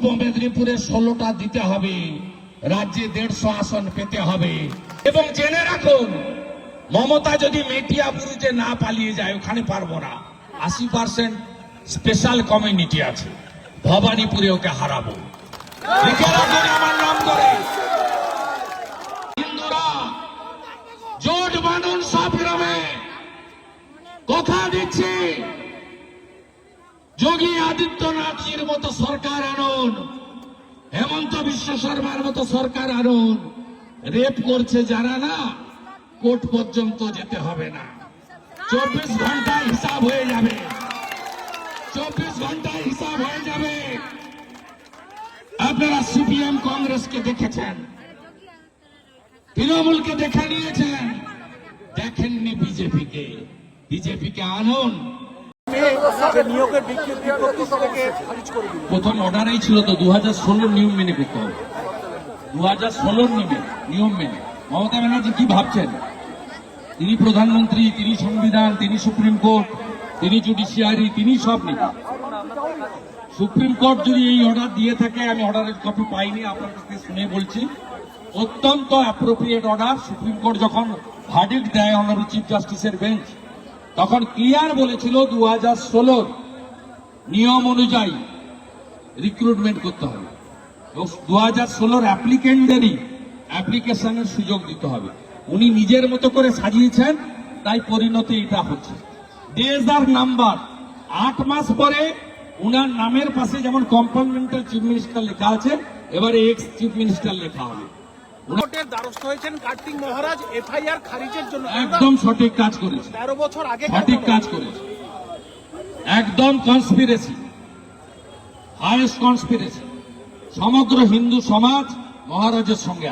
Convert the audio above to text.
পূর্ব মেদিনীপুরে ষোলোটা দিতে হবে। রাজ্যে দেড়শো আসন পেতে হবে। এবং জেনে রাখুন, মমতা যদি মেটিয়া বুরুজে না পালিয়ে যায়, ওখানে পারব না। আশি পার্সেন্ট স্পেশাল কমিউনিটি আছে। ভবানীপুরে ওকে হারাবো। আমার নাম করে। হিন্দুরা, জোট বাঁধুন সব গ্রামে। কথা দিচ্ছি। যোগী আদিত্যনাথের মতো সরকার আনুন হেমন্ত বিশ্ব শর্মার মতো সরকার আনুন রেপ করছে যারা না, কোর্ট পর্যন্ত যেতে হবে না। চব্বিশ ঘন্টায় হিসাব হয়ে যাবে। চব্বিশ ঘন্টায় হিসাব হয়ে যাবে। আপনারা সিপিএম কংগ্রেসকে দেখেছেন। তৃণমূলকে দেখে নিয়েছেন। দেখেননি বিজেপিকে। বিজেপিকে আনুন প্রথম অর্ডারেই ছিল তো দু হাজার ষোলোর নিয়ম মেনে করতে হবে। দু হাজার ষোলোর নিয়মে, নিয়ম মেনে। মমতা ব্যানার্জি কি ভাবছেন? তিনি প্রধানমন্ত্রী, তিনি সংবিধান, তিনি সুপ্রিম কোর্ট, তিনি জুডিশিয়ারি, তিনি সব নেতা সুপ্রিম কোর্ট যদি এই অর্ডার দিয়ে থাকে, আমি অর্ডারের কপি পাইনি, আপনার কাছে শুনে বলছি। অত্যন্ত অ্যাপ্রোপ্রিয়েট অর্ডার সুপ্রিম কোর্ট যখন ভার্ডিক্ট দেয় অনারেবল চিফ জাস্টিসের বেঞ্চ তখন ক্লিয়ার বলেছিল দু হাজার ষোলোর নিয়ম অনুযায়ী রিক্রুটমেন্ট করতে হবে। দু হাজার ষোলোর অ্যাপ্লিকেন্টদেরই অ্যাপ্লিকেশনের সুযোগ দিতে হবে। উনি নিজের মতো করে সাজিয়েছেন, তাই পরিণতি এটা হচ্ছে। ডেজ আর নাম্বার আট মাস পরে উনার নামের পাশে যেমন কম্পার্টমেন্টাল চিফ মিনিস্টার লেখা আছে, এবারে এক্স চিফ মিনিস্টার লেখা হবে। কোর্টের দ্বারস্থ হয়েছেন কার্তিক মহারাজ এফআইআর খারিজের জন্য। একদম সঠিক কাজ করেছে। তেরো বছর আগে সঠিক কাজ করেছে। একদম কনস্পিরেসি হায়েস্ট কনস্পিরেসি সমগ্র হিন্দু সমাজ মহারাজের সঙ্গে।